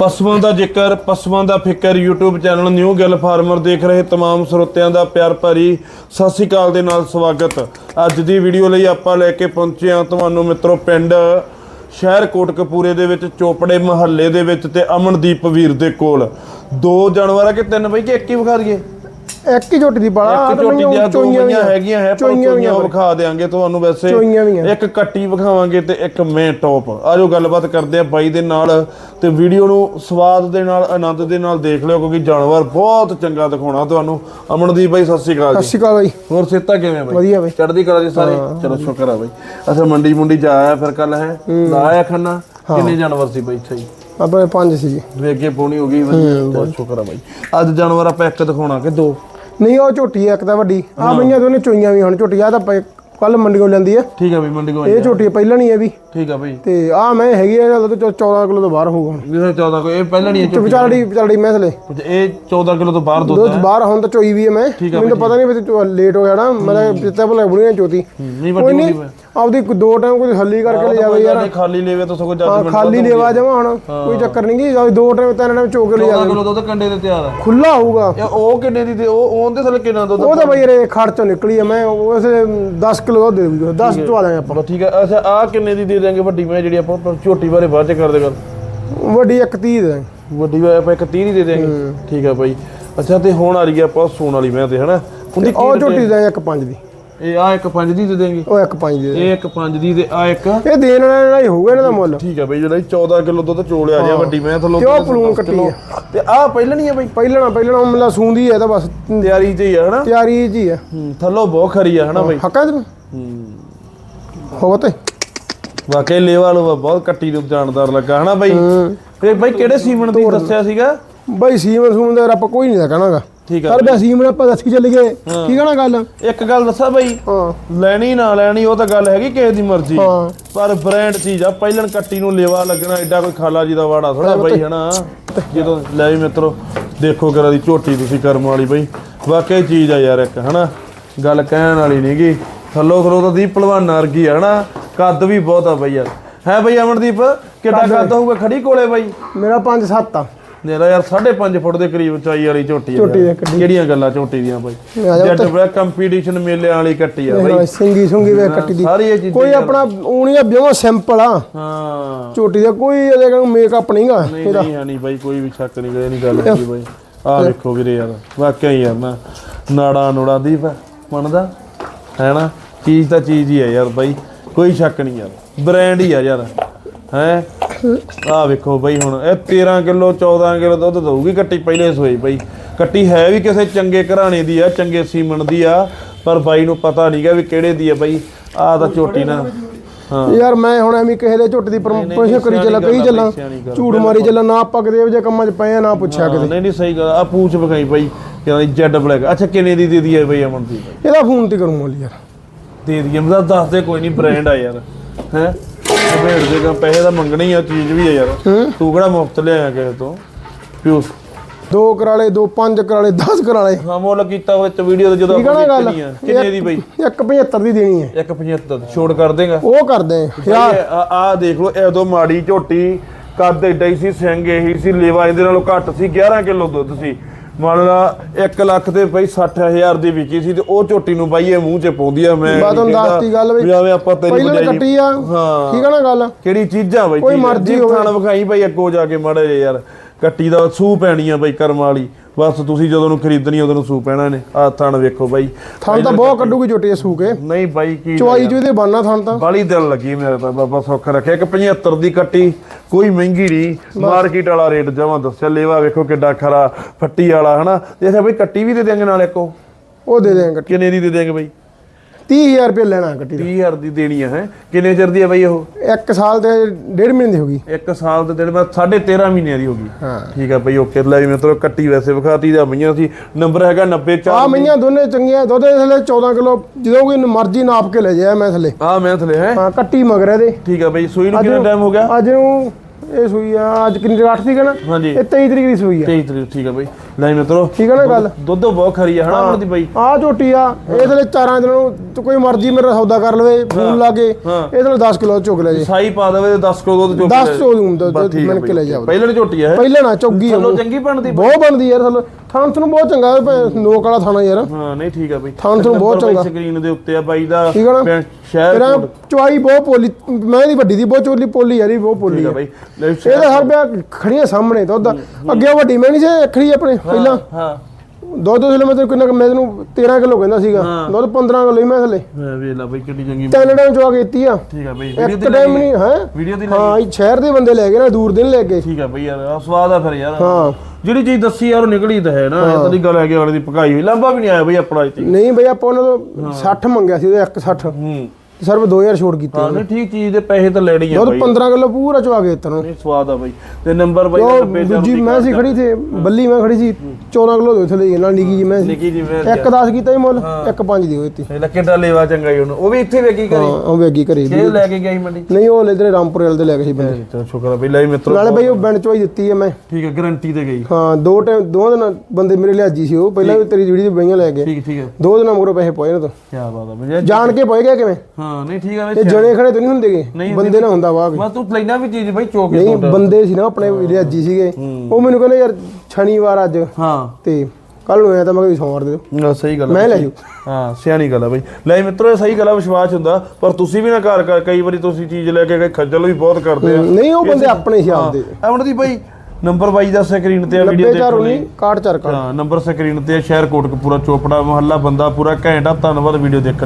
ਪਸ਼ੂਆਂ ਦਾ ਜ਼ਿਕਰ ਪਸ਼ੂਆਂ ਦਾ ਫਿਕਰ YouTube channel new Gill farmer ਦੇਖ ਰਹੇ तमाम ਸਰੋਤਿਆਂ ਦਾ ਪਿਆਰ ਭਰੀ ਸਤਿ ਸ੍ਰੀ ਅਕਾਲ ਦੇ ਨਾਲ ਸਵਾਗਤ ਅੱਜ ਦੀ ਵੀਡੀਓ ਲਈ ਆਪਾਂ ਲੈ ਕੇ ਪਹੁੰਚੇ ਹਾਂ ਤੁਹਾਨੂੰ ਮਿੱਤਰੋ ਪਿੰਡ ਸ਼ਹਿਰ ਕੋਟਕਪੂਰੇ ਦੇ ਵਿੱਚ ਚੋਪੜੇ ਮਹੱਲੇ ਦੇ ਵਿੱਚ ਤੇ ਅਮਨਦੀਪ ਵੀਰ ਦੇ ਕੋਲ ਦੋ ਜਾਨਵਰ ਆ ਕਿ ਤਿੰਨ ਬਈ ਕਿ ਇੱਕ ਹੀ ਵਿਖਾ ਦਈਏ ਇੱਕ ਹੀ ਝੋਟੀ ਦੀ ਬਾਲਾ ਇੱਕ ਝੋਟੀ ਦੀਆਂ ਦੋ ਮਈਆਂ ਹੈਗੀਆਂ ਹੈ ਪਰ ਚੋਈਆਂ ਵਿਖਾ ਦੇਾਂਗੇ ਤੁਹਾਨੂੰ ਵੈਸੇ। ਇੱਕ ਕੱਟੀ ਵਿਖਾਵਾਂਗੇ ਤੇ ਇੱਕ ਮੈਂ ਟੌਪ ਆਜੋ ਗੱਲਬਾਤ ਕਰਦੇ ਆ ਬਾਈ ਦੇ ਨਾਲ ਤੇ ਵੀਡੀਓ ਨੂੰ ਸਵਾਦ ਦੇ ਨਾਲ ਆਨੰਦ ਦੇ ਨਾਲ ਦੇਖ ਲਿਓ ਕਿਉਂਕਿ ਜਾਨਵਰ ਬਹੁਤ ਚੰਗਾ ਦਿਖਾਉਣਾ ਤੁਹਾਨੂੰ। ਅਮਨਦੀਪ ਬਾਈ ਸਤਿ ਸ਼੍ਰੀ ਅਕਾਲ ਸਤਿ ਜੀ ਸ਼੍ਰੀ ਅਕਾਲ ਬਾਈ। ਹੋਰ ਸਿਹਤਾਂ ਕਿਵੇਂ ਬਾਈ? ਵਧੀਆ ਬਾਈ। ਚੜ੍ਹਦੀ ਕਲਾ ਜੀ ਸਾਰੇ? ਚਲੋ ਸ਼ੁਕਰ ਆ ਬਾਈ। ਅੱਛਾ ਮੰਡੀ ਮੁੰਡੀ ਜਾ ਆਇਆ ਫਿਰ ਕੱਲ ਹੈ? ਲਾਇਆ ਖੰਨਾ ਕਿੰਨੇ ਜਾਨਵਰ ਸੀ ਬਾਈ ਇੱਥੇ? ਆਪਣੇ ਪੰਜ ਸੀ ਜੀ। ਵੇਗੇ ਪੋਣੀ ਹੋ ਗਈ ਵਧੀਆ। ਚਲੋ ਸ਼ੁਕਰ ਆ ਬਾਈ। ਅੱਜ ਜਾਨਵਰ ਆਪਾਂ ਇੱਕ ਦਿਖਾਉਣਾ ਕਿ ਦੋ? ਨਹੀਂ ਉਹ ਝੋਟੀ ਆ ਇੱਕ ਤਾਂ ਵੱਡੀ। ਆ ਮਈਆਂ ਦੋਨੇ ਚੋਈਆਂ ਵੀ ਹੁਣ ਝੋਟੀ ਆ ਤਾਂ ਕੱਲ ਮੰਡੀੋਂ ਲੈਂਦੀ ਆ। ਠੀਕ ਆ ਬਈ ਮੰਡੀ ਕੋ ਇਹ ਝੋਟੀ ਪਹਿਲਾਂ ਨਹੀਂ ਇਹ ਵੀ। ਠੀਕ ਆ ਬਈ। ਤੇ ਆ ਮੈਂ ਹੈਗੀ ਆ ਤਾਂ 14 ਕਿਲੋ ਤੋਂ ਬਾਹਰ ਹੋਊਗਾ। ਜਿਵੇਂ 14 ਕੋ ਇਹ ਪਹਿਲਾਂ ਨਹੀਂ ਤੇ ਵਿਚਾਰੜੀ ਵਿਚਾਰੜੀ ਮੈਂ ਥਲੇ ਇਹ 14 ਕਿਲੋ ਤੋਂ ਬਾਹਰ ਦੁੱਧ ਬਾਹਰ ਹੁਣ ਤਾਂ ਚੋਈ ਵੀ ਆ ਮੈਂ। ਮੈਨੂੰ ਤਾਂ ਪਤਾ ਨਹੀਂ ਵੀ ਲੇਟ ਹੋ ਜਾਣਾ ਮੈਂ ਪਿੱਤਾ ਭਲਾ ਬੁੜੀਆਂ ਚੋਤੀ। ਨਹੀਂ ਕੋਈ ਵੱਡੀ ਨਹੀਂ ਆਪਦੀ ਕੋਈ ਦੋ ਟਾਈਮ ਕੋਈ ਹੱਲੀ ਕਰਕੇ ਲੈ ਜਾਵੇ ਯਾਰ। ਖਾਲੀ ਲੈਵੇ ਤਾਂ ਸਗੋਂ ਹਾਂ ਜੱਜਮੈਂਟ ਖਾਲੀ ਲੇਵਾ ਜਾਵਾ ਹੁਣ ਕੋਈ ਚੱਕਰ ਨਹੀਂ ਗੀ ਦੋ ਟਾਈਮ ਤਿੰਨ ਟਾਈਮ ਚੋ ਕੇ ਲੈ 14 ਜਾਵੇ ਕਿਲੋ ਦੁੱਧ ਕੰਡੇ ਤੇ ਤਿਆਰ ਆ। ਖੁੱਲਾ ਹੋਊਗਾ। ਉਹ ਕਿੰਨੇ ਦੀ ਉਹ ਉਹਦੇ ਥੱਲੇ ਕਿੰਨਾ ਦੁੱਧ ਉਹ ਤਾਂ ਬਈ ਰੇ ਖੜ ਚੋਂ ਨਿਕਲੀ ਆ ਮੈਂ ਉਸ 10 ਕਿਲੋ ਦੁੱਧ ਦੇ ਦੂੰਗਾ 10 ਚਵਾ ਦਾਂਗੇ ਆਪਾਂ। ਠੀਕ ਆ ਅੱਛਾ ਆ ਕਿੰਨੇ ਦੀ ਦੇ ਦਾਂਗੇ ਵੱਡੀ ਮੈਂ ਜਿਹੜੀ ਆਪਾਂ ਝੋਟੀ ਬਾਰੇ ਬਾਅਦ ਚ ਕਰਦੇ ਗੱਲ। ਵੱਡੀ ਇੱਕ 30 ਦੇ ਵੱਡੀ ਮੈਂ ਆਪਾਂ ਇੱਕ 30 ਦੀ ਦੇ ਦਾਂਗੇ ਠੀਕ ਆ ਬਾਈ। ਅੱਛਾ ਤੇ ਹੁਣ ਆ ਰਹੀ ਆ ਆਪਾਂ ਸੂਣ ਵਾਲੀ ਮੈਂ ਤੇ ਹਨਾ? ਉਹਦੀ ਉਹ ਝੋਟੀ ਦਾ ਇੱਕ 5 ਦੀ। ਇਹ ਆ ਇੱਕ 5 ਦੀ ਦੇ ਦਾਂਗੇ ਉਹ ਇੱਕ 5 ਦੀ ਇਹ ਇੱਕ 5 ਦੀ ਤੇ ਆ ਇੱਕ ਇਹ ਦੇਣ ਵਾਲਾ ਹੀ ਹੋਊਗਾ ਇਹਨਾਂ ਦਾ ਮੁੱਲ। ਠੀਕ ਆ ਬਈ ਜਿਹੜਾ 14 ਕਿਲੋ ਦੁੱਧ ਚੋਲਿਆ ਜਿਆ ਵੱਡੀ ਮੈਂ ਥੱਲੋਂ ਤੇ ਉਹ ਕੱਟੀ ਆ? ਤੇ ਆ ਪਹਿਲਾਂ ਨਹੀਂ ਆ ਬਈ? ਪਹਿਲਣਾ ਪਹਿਲਣਾ ਮਤਲਬ ਸੂੰਦੀ ਹੈ ਤਾਂ ਬਸ ਤਿਆਰੀ ਚ ਹੀ ਆ ਹਨਾ? ਤਿਆਰੀ ਜੀ ਹੈ ਹੂੰ, ਥੱਲੋਂ ਬਹੁਤ ਖਰੀ ਆ ਹਨਾ ਬਈ? ਹੱਕਾ ਤੇ ਹੋ। ਤੇ। ਵਾਕਈ ਲੇਵਾ ਲੋ ਬਹੁਤ ਕੱਟੀ ਨੂੰ ਜਾਣਦਾਰ ਲੱਗਾ ਹਨਾ ਬਈ? ਤੇ ਬਈ ਕਿਹੜੇ ਸੀਮਨ ਦੀ ਦੱਸਿਆ ਸੀਗਾ? ਬਈ ਸੀਮਨ ਸੂਮਨ ਦਾ ਆਪਾਂ ਕੋਈ ਨਹੀਂ ਕਹਣਾਗਾ ਠੀਕ ਆ ਪਰ ਬਸ ਸੀਮਨ ਆਪਾਂ ਦੱਸੀ ਚੱਲ ਗਏ। ਠੀਕ ਆ ਨਾ ਗੱਲ? ਇੱਕ ਗੱਲ ਦੱਸਾਂ ਬਈ? ਹਾਂ। ਲੈਣੀ ਨਾ ਲੈਣੀ ਉਹ ਤਾਂ ਗੱਲ ਹੈਗੀ ਕਿਸੇ ਦੀ ਮਰਜ਼ੀ। ਹਾਂ। ਪਰ ਬ੍ਰਾਂਡ ਚੀਜ਼ ਆ ਪਹਿਲਣ ਕੱਟੀ ਨੂੰ ਲੇਵਾ ਲੱਗਣਾ ਐਡਾ ਕੋਈ ਖਾਲਾ ਜੀ ਦਾ ਵਾੜਾ ਥੋੜਾ ਬਈ ਹਨਾ? ਜਦੋਂ ਲੈ ਵੀ ਮਿੱਤਰੋ ਦੇਖੋ ਕਰਾ ਦੀ ਝੋਟੀ ਤੁਸੀਂ ਕਰਮ ਵਾਲੀ ਬਈ। ਵਾਕਈ ਚੀਜ਼ ਆ ਯਾਰ ਇੱਕ ਹਨਾ? ਗੱਲ ਕਹਿਣ ਵਾਲੀ ਨਹੀਂਗੀ ਥੱਲੋ ਖਰੋ ਤਾਂ ਦੀ ਭਲਵਾਨਾਂ ਵਰਗੀ ਆ ਹਨਾ? ਕੱਦ ਵੀ ਬਹੁਤ ਆ ਬਈ ਯਾਰ। ਹੈ ਬਈ ਅਮਨਦੀਪ ਕਿੱਡਾ ਕੱਦ। ਹੋਊਗਾ? ਖੜੀ ਕੋਲੇ ਬਈ। ਮੇਰਾ 5 7 ਆ। ਮੇਰਾ ਯਾਰ 5.5 ਫੁੱਟ ਦੇ ਕਰੀਬ ਉਚਾਈ ਵਾਲੀ ਝੋਟੀ ਆ। ਆ। ਕਿਹੜੀਆਂ ਗੱਲਾਂ ਝੋਟੀ ਦੀਆਂ ਬਾਈ? ਆ ਜੱਟ ਬੜਾ ਕੰਪੀਟੀਸ਼ਨ ਮੇਲਿਆਂ ਵਾਲੀ ਕੱਟੀ ਆ ਬਾਈ। ਸਿੰਗੀ ਸੁੰਗੀ ਵੇ ਕੱਟੀ ਦੀ। ਕੋਈ ਆਪਣਾ ਊਣੀਆ ਬਿਓ ਸਿੰਪਲ ਆ। ਹਾਂ। ਝੋਟੀ ਦਾ ਕੋਈ ਇਹਦੇ ਕੋਲ ਮੇਕਅਪ ਨਹੀਂਗਾ ਨਹੀਂ ਨਹੀਂ ਨਹੀਂ ਬਾਈ ਕੋਈ ਵੀ ਸ਼ੱਕ ਨਹੀਂ ਕਰੇ ਨਹੀਂ ਗੱਲ ਹੈਗੀ ਬਾਈ। ਆਹ ਵੇਖੋ ਵੀਰੇ ਯਾਰ ਵਾਕਿਆ ਹੀ ਯਾਰ ਨਾ। ਨਾੜਾ ਨੂੜਾ ਦੀ ਮੰਨਦਾ? ਹੈ ਨਾ ਚੀਜ਼ ਤਾਂ ਚੀਜ਼ ਹੀ ਹੈ ਯਾਰ ਬਾਈ। ਕੋਈ ਸ਼ੱਕ ਨਹੀਂ ਯਾਰ। ਬ੍ਰਾਂਡ ਹੀ ਆ ਯਾਰ। ਹੈ? ਆਹ ਵੇਖੋ ਬਾਈ ਹੁਣ। ਇਹ 13 ਕਿਲੋ 14 ਕਿਲੋ ਦੁੱਧ ਦਊਗੀ ਕੱਟੀ ਪਹਿਲੇ ਸੋਈ ਬਾਈ। ਕੱਟੀ ਹੈ ਵੀ ਕਿਸੇ ਚੰਗੇ ਘਰਾਣੇ ਦੀ ਆ ਚੰਗੇ ਸੀਮਨ ਦੀ ਆ ਪਰ ਬਾਈ ਨੂੰ ਪਤਾ ਨਹੀਂਗਾ ਵੀ ਕਿਹੜੇ ਦੀ ਆ ਬਾਈ। ਆਹ ਤਾਂ ਝੋਟੀ ਨਾ। ਹਾਂ। ਯਾਰ ਮੈਂ ਹੁਣ ਐਵੇਂ ਕਿਸੇ ਦੇ ਝੋਟੀ ਦੀ ਪ੍ਰਮੋਸ਼ਨ ਕਰੀ ਚੱਲਾਂ ਕਈ ਚੱਲਾਂ। ਝੂਠ ਮਾਰੀ ਚੱਲਾਂ ਨਾ ਆਪਾਂ ਇਹੋ ਜਿਹੇ ਕੰਮਾਂ 'ਚ ਪਏ ਆ ਨਾ ਪੁੱਛਿਆ ਕਦੇ ਨਹੀਂ ਨਹੀਂ ਸਹੀ ਗੱਲ ਆ। ਪੂਛ ਵਿਖਾਈ ਬਾਈ। ਕਹਿੰਦਾ ਜੈਡ ਬਲੈਕ ਅੱਛਾ ਕਿੰਨੇ ਦੀ ਦੇ ਦੀ ਹੈ ਬਾਈ ਅਮਨਦੀਪ ਇਹਦਾ ਫੋਨ ਤੇ ਕਰੂੰ ਮੁੱਲ ਯਾਰ। ਦੇ ਦਈਏ। ਮਤਲਬ ਦੱਸ ਦੇ ਕੋਈ ਨਹੀਂ ਬ੍ਰਾਂਡ ਆ ਯਾਰ। ਹੈ? ਭੇੜ ਦੇ ਗਾ ਪੈਸੇ ਤਾਂ ਮੰਗਣੇ ਹੀ ਆ ਚੀਜ਼ ਵੀ ਆ ਯਾਰ। ਤੂੰ ਕਿਹੜਾ ਮੁਫਤ ਲਿਆਇਆ ਕਿਸੇ ਤੋਂ? ਪਿਓ ਦੋ ਕਰਾਲੇ ਦੋ ਪੰਜ ਕਰਾਲੇ 10 ਕਰਾਲੇ। ਹਾਂ ਮੁੱਲ ਕੀਤਾ ਤੇ ਵੀਡੀਓ ਤੇ ਜਦੋਂ ਠੀਕ ਆ ਨਾ ਆਪਾਂ ਗੱਲ? ਦੇਖਣੀ ਆ। ਕਿੰਨੇ ਦੀ ਬਾਈ? ਇੱਕ 75 ਦੀ ਦੇਣੀ ਹੈ। 175 ਛੋੜ ਕਰ ਦੇਗਾ। ਉਹ ਕਰਦੇ ਯਾਰ। ਆ ਆ ਦੇਖ ਲਓ ਐਦੋਂ ਮਾੜੀ ਝੋਟੀ ਕੱਦ ਏਡਾ ਹੀ ਸੀ ਸਿੰਘ ਇਹੀ ਸੀ ਲੇਵਾ ਇਹਦੇ ਨਾਲੋਂ ਘੱਟ ਸੀ 11 ਕਿਲੋ ਦੁੱਧ ਸੀ। ਮੰਨ ਲਾ 1 ਲੱਖ ਤੇ ਬਈ 60000 ਦੀ ਵਿਕੀ ਸੀ ਤੇ ਉਹ ਝੋਟੀ ਨੂੰ ਬਾਈ ਇਹ ਮੂੰਹ 'ਚ ਪਾਉਂਦੀ ਆ ਮੈਂ ਮੈਂ ਤੁਹਾਨੂੰ ਦੱਸਤੀ ਗੱਲ ਵੀ ਆਵੇ ਆਪਾਂ ਤੇਰੀ ਪਹਿਲਾਂ ਬਜਾਈ ਕੱਟੀ ਆ। ਹਾਂ। ਠੀਕ ਆ ਨਾ ਗੱਲ? ਕਿਹੜੀ ਚੀਜ਼ਾਂ ਬਈ ਕੋਈ? ਮਰਜ਼ੀ ਹੋਵੇ। ਥਾਣ ਵਿਖਾਈ ਬਈ ਅੱਗੋ ਜਾ ਕੇ ਮਾੜੇ ਯਾਰ। ਕੱਟੀ ਦਾ ਸੂ ਪੈਣੀ ਆ ਬਈ ਕਰਮ ਵਾਲੀ। ਬਸ ਤੁਸੀਂ ਜਦੋਂ ਨੂੰ ਖਰੀਦਣੀ ਉਦੋਂ ਨੂੰ ਸੂ ਪੈਣਾ ਨੇ। ਆ ਥਣ ਵੇਖੋ ਬਾਈ। ਥਣ ਤਾਂ ਬਹੁਤ ਕੱਢੂਗੀ ਝੋਟੀ ਸੂ ਕੇ। ਨਹੀਂ ਬਾਈ ਕੀ ਚਵਾਈ ਚ ਇਹਦੇ ਬਣਨਾ ਥਣ ਤਾਂ। ਬਾਲੀ ਦਿਲ ਲੱਗੀ ਮੇਰੇ ਤਾਂ ਬਾਬਾ ਸੁੱਖ ਰੱਖਿਆ ਕਿ 75 ਦੀ ਕੱਟੀ ਕੋਈ ਮਹਿੰਗੀ ਨਹੀਂ। ਮਾਰਕੀਟ ਵਾਲਾ ਰੇਟ ਜਮਾਂ ਦੱਸਿਆ ਲੇਵਾ ਵੇਖੋ ਕਿੱਡਾ ਖਰਾ ਫੱਟੀ ਵਾਲਾ ਹਨਾ। ਤੇ ਅੱਛਾ ਬਈ ਕੱਟੀ ਵੀ ਦੇ ਦੇਂਗੇ ਨਾਲ ਇੱਕੋ ਉਹ। ਦੇ ਦੇਂਗੇ ਕਿੰਨੇ ਦੀ ਦੇ ਦੇਂਗੇ ਬਈ? 30000 ਰੁਪਏ ਲੈਣਾ ਕੱਟੀ ਦਾ। 30000 ਦੀ ਦੇਣੀ ਹੈ? ਕਿੰਨੇ ਚਿਰ ਦੀ ਆ ਬਈ ਉਹ? ਇੱਕ ਸਾਲ ਤੇ ਡੇਢ ਮਹੀਨੇ ਦੀ ਹੋ ਗਈ। ਇੱਕ ਸਾਲ ਦੇ ਦਿਨ ਬਾਅਦ 13.5 ਮਹੀਨਿਆਂ ਦੀ ਹੋ ਗਈ। ਹਾਂ। ਠੀਕ ਆ ਬਈ ਓਕੇ ਲੈ ਵੀ ਮਿੱਤਰੋ ਕੱਟੀ ਵੈਸੇ ਵਿਖਾਤੀ ਦਾ ਮਈਆਂ ਸੀ ਨੰਬਰ ਹੈਗਾ 94 ਆ ਮਈਆਂ ਦੋਨੇ ਚੰਗੀਆਂ ਦੁੱਧ ਦੇ ਥੱਲੇ 14 ਕਿਲੋ ਜਦੋਂ ਕੋਈ ਮਰਜ਼ੀ ਨਾਪ ਕੇ ਲੈ ਜਾਇਆ ਮੈਂ ਥੱਲੇ। ਆ ਮੈਂ ਥਲੇ ਹੈ? ਹਾਂ ਕੱਟੀ ਮਗਰ ਇਹਦੇ। ਠੀਕ ਆ ਬਈ ਸੂਈ ਨੂੰ ਕਿੰਨਾ ਟਾਈਮ ਹੋ ਗਿਆ? ਅੱਜ ਨੂੰ ਇਹ ਸੂਈ ਆ ਅੱਜ ਕਿੰਨੀ ਤਰੀਕ 8 ਤਰੀਕ ਹੈ ਨਾ? ਹਾਂਜੀ। ਇਹ 23 ਤਰੀਕ ਦੀ ਸੂਈ ਆ। 23 ਤਰੀਕ ਠੀਕ ਆ ਬਾਈ। ਲੈ ਮਿੱਤਰੋ ਠੀਕ ਹੈ ਨਾ ਗੱਲ? ਦੁੱਧ ਬਹੁਤ ਖਰੀ ਆ ਹਨਾ ਅਮਰਦੀਪ ਬਾਈ? ਆ ਝੋਟੀ ਆ ਇਹਦੇ ਲਈ ਚਾਰਾਂ ਦਿਨਾਂ ਨੂੰ ਤੇ ਕੋਈ ਮਰਜ਼ੀ ਮੇਰਾ ਸੌਦਾ ਕਰ ਲਵੇ ਫੋਨ ਲਾ ਕੇ ਹਾਂ। ਇਹਦੇ ਲਈ 10 ਕਿਲੋ ਚੁੱਕ ਲੈ ਜੇ। ਸਾਈ ਪਾ ਦੇਵੇ ਤੇ 10 ਕਿਲੋ ਦੁੱਧ ਚੋਕ 10 ਚੋ ਦੂੰ ਕੇ ਲੈ ਜਾ ਪਹਿਲੇ ਝੋਟੀ ਹੈ ਪਹਿਲੇ ਨਾ ਚੌਗੀ ਆ ਚਲੋ ਚੰਗੀ ਬਣਦੀ ਬਹੁਤ ਬਣਦੀ ਯਾਰ ਥੱਲੇ ਥਾਂ ਨੂੰ ਬਹੁਤ ਚੰਗਾ ਭਾਵੇਂ ਨੋਕ ਵਾਲਾ ਥਾਣਾ ਯਾਰ। ਹਾਂ ਨਹੀਂ ਠੀਕ ਆ ਬਾਈ। ਥਣ ਥਣ ਬਹੁਤ ਚੰਗਾ। ਸਕਰੀਨ ਦੇ ਉੱਤੇ ਆ ਬਾਈ ਦਾ ਠੀਕ ਆ ਨਾ? ਸ਼ਹਿਰ। ਚੁਆਈ ਬਹੁਤ ਪੋਲੀ ਮੈਂ ਦੀ ਵੱਡੀ ਦੀ ਬਹੁਤ ਚੋਲੀ ਪੋਲੀ ਯਾਰੀ ਬਹੁਤ ਪੋਲੀ ਆ। ਬਾਈ। ਲੈ ਇਹਦਾ ਹਰ ਬਿਆ ਖੜੀਆਂ ਸਾਹਮਣੇ ਦੁੱਧ ਅੱਗੇ ਵੱਡੀ ਮੈਂ ਨਹੀਂ ਸੀ ਖੜੀ ਆਪਣੇ ਪਹਿਲਾਂ। ਹਾਂ। ਦੁੱਧ ਮੈਂ ਤੈਨੂੰ ਕਿੰਨਾ ਕੁ- ਮੈਂ ਤੈਨੂੰ 13 ਕਿਲੋ ਕਹਿੰਦਾ ਸੀਗਾ। ਹਾਂ। ਦੁੱਧ 15 ਕਿਲੋ ਹੀ ਮੈਂ ਥਲੇ ਮੈਂ ਵੇਖ ਲਾ ਬਾਈ ਕਿੰਨੀ ਚੰਗੀ ਤਿੰਨ ਟਾਈਮ ਚਵਾ ਕੀਤੀ ਆ। ਠੀਕ ਆ ਬਾਈ ਇੱਕ ਵੀਡੀਓ ਤੇ ਟਾਈਮ ਨਹੀਂ ਹੈ? ਵੀਡੀਓ ਦੀ ਹਾਂ ਇਹ ਸ਼ਹਿਰ ਦੇ ਬੰਦੇ ਲੈ ਗਏ ਨਾ ਦੂਰ ਦੇ ਨਹੀਂ ਲੈ ਗਏ। ਠੀਕ ਆ ਬਈ ਯਾਰ ਆ ਸਵਾਦ ਆ ਫਿਰ ਯਾਰ। ਹਾਂ। ਜਿਹੜੀ ਚੀਜ਼ ਦੱਸੀ ਯਾਰ ਉਹ ਨਿਕਲੀ ਤਾਂ ਹੈ ਨਾ। ਇਹ ਤਾਂ ਦੀ ਗੱਲ ਹੈ ਕਿ ਵਾਲੇ ਦੀ ਪਕਾਈ ਹੋਈ। ਲੰਬਾ ਵੀ ਨਹੀਂ ਆਇਆ ਬਈ ਆਪਣਾ ਇੱਥੇ। ਨਹੀਂ ਬਈ ਆਪਾਂ ਉਹਨਾਂ ਤੋਂ 60 ਮੰਗਿਆ ਸੀ ਉਹਦੇ 160 ਹੂੰ। ਸਿਰਫ 2000 ਛੋਟ ਕੀਤੀ ਹਾਂ ਨਹੀਂ ਠੀਕ ਚੀਜ਼ ਦੇ ਪੈਸੇ ਤਾਂ ਲੈਣੇ ਹੀ ਆ ਦੁੱਧ ਬਈ। 15 ਕਿਲੋ ਪੂਰਾ ਚਵਾ ਕੇ ਤੈਨੂੰ ਨਹੀਂ ਸਵਾਦ ਆ ਬਈ। ਤੇ ਨੰਬਰ ਬਈ ਉਹ 90 ਦੂਜੀ ਮੈਂ ਸੀ ਖੜੀ ਤੇ ਬੱਲੀ ਮੈਂ ਖੜੀ ਸੀ 14 ਕਿਲੋ ਦੇ ਥਲੇ ਨਾਲ ਨਿੱਕੀ ਜੀ ਮੈਂ ਨਿੱਕੀ ਜੀ ਮੈਂ ਇੱਕ 10 ਕੀਤਾ ਹੀ ਮੁੱਲ ਇੱਕ 5 ਦੀ ਹੋਈ ਤੀ। ਲੱਕੇ ਦਾ ਲੇਵਾ ਚੰਗਾ ਹੀ ਉਹਨੂੰ। ਉਹ ਵੀ ਇੱਥੇ ਵੇਗੀ ਹਾਂ ਕਰੀ ਉਹ ਵੇਗੀ ਵੀ ਇਹ ਲੈ ਕੇ ਗਿਆ ਸੀ ਮੰਡੀ ਨਹੀਂ ਉਹ ਇਧਰ ਰਾਮਪੁਰ ਵਾਲੇ ਦੇ ਲੈ ਗਏ ਸੀ ਬੰਦੇ। ਚਲ ਸ਼ੁਕਰ ਆ ਬਈ ਲੈ ਮਿੱਤਰੋ ਨਾਲੇ ਬਈ ਉਹ ਬਿੰਡ ਚੋਈ ਦਿੱਤੀ ਹੈ ਮੈਂ। ਠੀਕ ਹੈ ਗਾਰੰਟੀ ਤੇ ਗਈ। ਹਾਂ ਦੋ ਟਾਈਮ ਦੋ ਦਿਨ ਬੰਦੇ ਮੇਰੇ ਲਿਆਜੀ ਸੀ ਉਹ। ਪਹਿਲਾਂ ਵੀ ਤੇਰੀ ਜਿਹੜੀ ਦੀ ਬਈਆਂ ਲੈ ਗਏ ਠੀਕ ਠੀਕ ਹੈ ਦੋ ਦਿਨਾਂ ਮਗਰੋਂ ਪੈਸੇ ਪਏ ਨਾ ਤੋਂ। ਕੀ ਬਾਤ ਆ ਜਾਣ ਕੇ ਪਏ ਗਏ ਕਿਵੇਂ? ਹਾਂ। ਨਹੀਂ ਠੀਕ ਆ ਬਈ ਜਣੇ ਖੜੇ ਤਾਂ ਨਹੀਂ ਹੁੰਦੇਗੇ ਬੰਦੇ ਨਾ ਹੁੰਦਾ ਵਾਹ ਮੈਂ ਤੂੰ ਲੈਣਾ ਵੀ ਚੀਜ਼ ਬਈ ਚੋਕ ਨਹੀਂ ਬੰਦੇ ਸੀ ਨਾ ਆਪਣੇ ਲਿਆਜੀ ਸੀਗੇ। ਉਹ ਮੈਨੂੰ ਕਹਿੰਦੇ ਯਾਰ ਸ਼ਨੀਵਾਰ ਅੱਜ। ਹਾਂ। ਤੇ ਕੱਲ ਨੂੰ ਆਇਆ ਤਾਂ ਮੈਂ ਕਿਹਾ ਸੋਮਵਾਰ ਦੇ ਦਿਓ। ਨਾ ਸਹੀ ਗੱਲ ਆ। ਮੈਂ ਲੈ ਜੂ ਹਾਂ ਸਿਆਣੀ ਗੱਲ ਆ ਬਈ। ਲੈ ਮਿੱਤਰੋ ਇਹ ਸਹੀ ਗੱਲ ਆ ਵਿਸ਼ਵਾਸ ਹੁੰਦਾ। ਪਰ ਤੁਸੀਂ ਵੀ ਨਾ ਘਰ ਘਰ ਕਈ ਵਾਰੀ ਤੁਸੀਂ ਚੀਜ਼ ਲੈ ਕੇ ਗਏ ਖੱਜਲ ਵੀ ਬਹੁਤ ਕਰਦੇ ਆ। ਨਹੀਂ ਉਹ ਬੰਦੇ ਆਪਣੇ ਸੀ ਆਪਦੇ। ਅਮਨ ਦੀ ਬਈ ਨੰਬਰ ਬਾਈ ਦਾ ਸਕਰੀਨ ਤੇ ਆ ਵੀਡੀਓ 90 ਦੇਖੋ 19 61 4 ਹਾਂ ਨੰਬਰ ਸਕਰੀਨ ਤੇ ਆ, ਸ਼ਹਿਰ ਕੋਟਕਪੂਰਾ ਚੋਪੜਾ ਮੁਹੱਲਾ ਬੰਦਾ ਪੂਰਾ। ਘੈਂਟ ਆ ਧੰਨਵਾਦ ਵੀਡੀਓ ਦੇਖਣ